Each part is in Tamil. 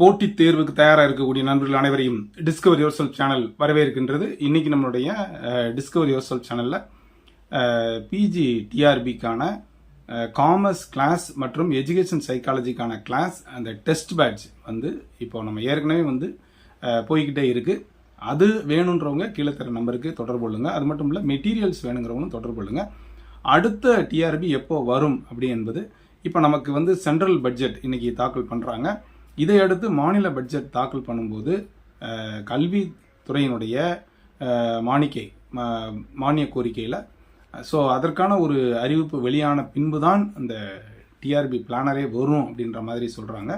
போட்டித் தேர்வுக்கு தயாராக இருக்கக்கூடிய நண்பர்கள் அனைவரையும் டிஸ்கவர் யுவர் செல்ஃப் சேனல் வரவேற்கின்றது. இன்றைக்கி நம்மளுடைய டிஸ்கவர் யுவர் செல்ஃப் சேனலில் பிஜி டிஆர்பிக்கான காமர்ஸ் கிளாஸ் மற்றும் எஜுகேஷன் சைக்காலஜிக்கான கிளாஸ் அந்த டெஸ்ட் பேட்ச் வந்து இப்போ நம்ம ஏற்கனவே வந்து போய்கிட்டே இருக்குது அது வேணுன்றவங்க கீழே தர நம்பருக்கு தொடர்பு கொள்ளுங்கள் அது மட்டும் இல்லை மெட்டீரியல்ஸ் வேணுங்கிறவங்களும் தொடர்பு கொள்ளுங்கள் அடுத்த டிஆர்பி எப்போ வரும் அப்படி என்பது இப்போ நமக்கு வந்து சென்ட்ரல் பட்ஜெட் இன்றைக்கி தாக்கல் பண்ணுறாங்க இதையடுத்து மாநில பட்ஜெட் தாக்கல் பண்ணும்போது கல்வித்துறையினுடைய மானிக்கை மா- மானிய கோரிக்கையில் ஸோ அதற்கான ஒரு அறிவிப்பு வெளியான பின்பு தான் அந்த டிஆர்பி பிளானரே வரும் அப்படின்ற மாதிரி சொல்கிறாங்க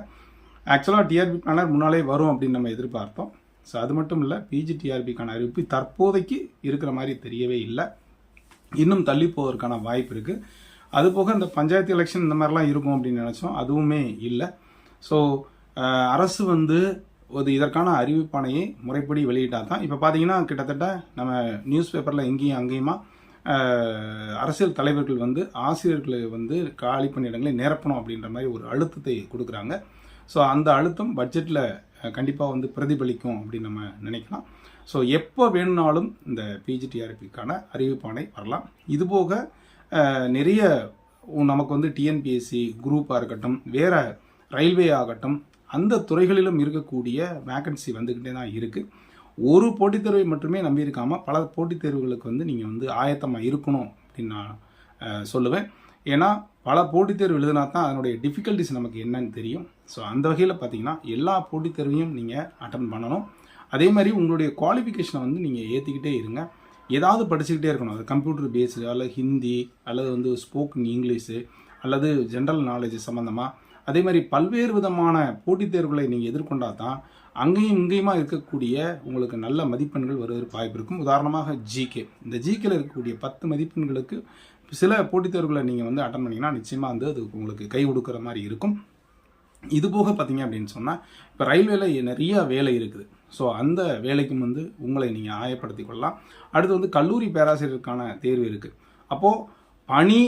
ஆக்சுவலாக டிஆர்பி பிளானர் முன்னாலே வரும் அப்படின்னு நம்ம எதிர்பார்த்தோம். ஸோ அது மட்டும் இல்லை பிஜி டிஆர்பிக்கான அறிவிப்பு தற்போதைக்கு இருக்கிற மாதிரி தெரியவே இல்லை. இன்னும் தள்ளி போவதற்கான வாய்ப்பு இருக்குது அது போக இந்த பஞ்சாயத்து எலெக்ஷன் இந்த மாதிரிலாம் இருக்கும் அப்படின்னு நினச்சோம். அதுவுமே இல்லை. ஸோ அரசு வந்து ஒரு இதற்கான அறிவிப்பானையை முறைப்படி வெளியிட்டால் தான் இப்போ பார்த்தீங்கன்னா கிட்டத்தட்ட நம்ம நியூஸ் பேப்பரில் எங்கேயும் அங்கேயுமா அரசியல் தலைவர்கள் வந்து ஆசிரியர்களை வந்து காலி பணியிடங்களை நிரப்பணும் அப்படின்ற மாதிரி ஒரு அழுத்தத்தை கொடுக்குறாங்க. ஸோ அந்த அழுத்தம் பட்ஜெட்டில் கண்டிப்பாக வந்து பிரதிபலிக்கும் அப்படின்னு நம்ம நினைக்கலாம். ஸோ எப்போ வேணும்னாலும் இந்த பிஜிடிஆர்பிக்கான அறிவிப்பானை வரலாம். இதுபோக நிறைய நமக்கு வந்து டிஎன்பிஎஸ்சி குரூப்பாக இருக்கட்டும் வேறு ரயில்வே ஆகட்டும் அந்த துறைகளிலும் இருக்கக்கூடிய வேகன்சி வந்துக்கிட்டே தான் இருக்குது ஒரு போட்டித் தேர்வை மட்டுமே நம்பி இருக்காமல் பல போட்டித் தேர்வுகளுக்கு வந்து நீங்கள் வந்து ஆயத்தமாக இருக்கணும் அப்படின்னு நான் சொல்லுவேன். ஏன்னா பல போட்டித் தேர்வு எழுதினா தான் அதனுடைய டிஃபிகல்ட்டிஸ் நமக்கு என்னன்னு தெரியும். ஸோ அந்த வகையில் பார்த்தீங்கன்னா எல்லா போட்டித் தேர்வையும் நீங்கள் அட்டன் பண்ணணும். அதே மாதிரி உங்களுடைய குவாலிஃபிகேஷனை வந்து நீங்கள் ஏற்றிக்கிட்டே இருங்க. ஏதாவது படிச்சுக்கிட்டே இருக்கணும். அது கம்ப்யூட்டர் பேஸ்டு அல்லது ஹிந்தி அல்லது வந்து ஸ்போக்கன் இங்கிலீஷு அல்லது ஜென்ரல் நாலேஜ் சம்மந்தமாக அதே மாதிரி பல்வேறு விதமான போட்டித் தேர்வுகளை நீங்கள் எதிர்கொண்டா தான் அங்கேயும் இங்கேயுமா இருக்கக்கூடிய உங்களுக்கு நல்ல மதிப்பெண்கள் வருவதற்கு வாய்ப்பு இருக்கும். உதாரணமாக ஜிகே இந்த ஜிகேல இருக்கக்கூடிய பத்து மதிப்பெண்களுக்கு சில போட்டித் தேர்வுகளை நீங்கள் வந்து அட்டன் பண்ணிங்கன்னா நிச்சயமாக வந்து அது உங்களுக்கு கை கொடுக்குற மாதிரி இருக்கும். இது போக பார்த்தீங்க அப்படின்னு சொன்னால் இப்போ ரயில்வேல நிறைய வேலை இருக்குது. ஸோ அந்த வேலைக்கும் வந்து உங்களை நீங்கள் ஆயப்படுத்திக் கொள்ளலாம். அடுத்து வந்து கல்லூரி பேராசிரியருக்கான தேர்வு இருக்குது அப்போது பணி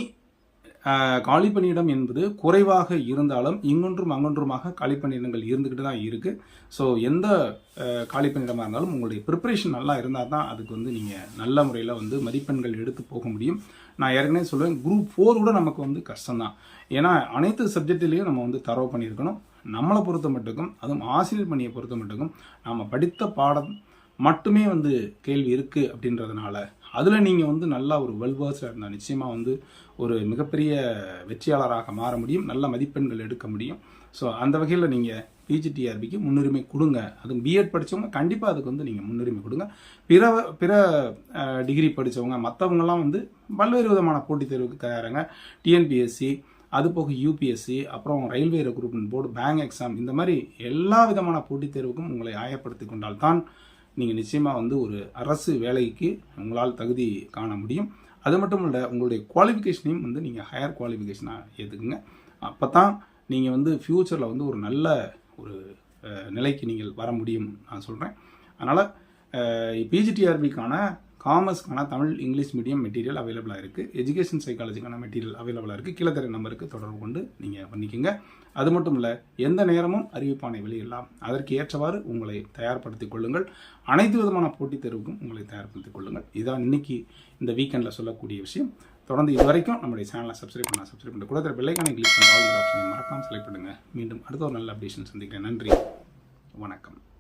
காலி பணியிடம் என்பது குறைவாக இருந்தாலும் இங்கொன்றும் அங்கொன்றுமாக காலி பணியிடங்கள் இருந்துக்கிட்டு தான் இருக்குது ஸோ எந்த ஆஹ், காலி பணியிடமாக இருந்தாலும் உங்களுடைய ப்ரிப்பரேஷன் நல்லா இருந்தால் தான் அதுக்கு வந்து நீங்கள் நல்ல முறையில் வந்து மதிப்பெண்கள் எடுத்து போக முடியும். நான் ஏற்கனவே சொல்லுவேன் குரூப் ஃபோர் கூட நமக்கு வந்து கஷ்டம்தான் ஏன்னா அனைத்து சப்ஜெக்ட்லேயும் நம்ம வந்து தரவு பண்ணியிருக்கணும். நம்மளை பொறுத்த மட்டுக்கும் அதுவும் ஆசிரியர் பணியை பொறுத்த மட்டுக்கும் நாம் படித்த பாடம் மட்டுமே வந்து கேள்வி இருக்குது அப்படின்றதுனால அதில் நீங்கள் வந்து நல்லா ஒரு வெல்வர்ஸாக இருந்தால் நிச்சயமாக வந்து ஒரு மிகப்பெரிய வெற்றியாளராக மாற முடியும். நல்ல மதிப்பெண்கள் எடுக்க முடியும். ஸோ அந்த வகையில் நீங்கள் பிஜிடிஆர்பிக்கு முன்னுரிமை கொடுங்க. அதுவும் பிஎட் படித்தவங்க கண்டிப்பாக அதுக்கு வந்து நீங்கள் முன்னுரிமை கொடுங்க. பிற பிற டிகிரி படித்தவங்க மற்றவங்கலாம் வந்து பல்வேறு விதமான போட்டித் தேர்வுக்கு தயாராங்க. டிஎன்பிஎஸ்சி அது போக யூபிஎஸ்சி அப்புறம் railway recruitment board bank exam இந்த மாதிரி எல்லா விதமான போட்டித் தேர்வுக்கும் உங்களை ஆயப்படுத்தி கொண்டால் தான் நீங்கள் நிச்சயமாக வந்து ஒரு அரசு வேலைக்கு உங்களால் தகுதி காண முடியும். அது மட்டும் இல்லை உங்களுடைய குவாலிஃபிகேஷனையும் வந்து நீங்கள் ஹையர் குவாலிஃபிகேஷனாக ஏற்றுக்குங்க அப்போ தான் நீங்கள் வந்து ஃப்யூச்சரில் வந்து ஒரு நல்ல ஒரு நிலைக்கு நீங்கள் வர முடியும் நான் சொல்கிறேன் அதனால் பிஜிடிஆர்பிக்கான காமர்ஸ்க்கான தமிழ் இங்கிலீஷ் மீடியம் மெட்டீரியல் அவைலபிளாக இருக்குது எஜுகேஷன் சைக்காலஜிக்கான மெட்டீரியல் அவைலபிளாக இருக்குது கீழே தர நம்பருக்கு தொடர்பு கொண்டு நீங்கள் பண்ணிக்கோங்க. அது மட்டும் இல்லை எந்த நேரமும் அறிவிப்பானை வெளியிடலாம். அதற்கு ஏற்றவாறு உங்களை தயார்படுத்திக் கொள்ளுங்கள். அனைத்து விதமான போட்டித் தேர்வுக்கும் உங்களை தயார்படுத்திக் கொள்ளுங்கள். இதான் இன்னைக்கு இந்த வீக்கெண்டில் சொல்லக்கூடிய விஷயம். தொடர்ந்து இது வரைக்கும் நம்முடைய சேனலை சப்ஸ்கிரைப் பண்ண சப்ஸ்கிரைப் பண்ணி கூட தர பெல்லைக்கானை கிளிக் பண்ணி ஆல் ஆப்ஷனை மறக்காமல் செலக்ட் பண்ணுங்கள் மீண்டும் அடுத்த ஒரு நல்ல அப்டேஷன் சந்திக்கிறேன். நன்றி. வணக்கம்.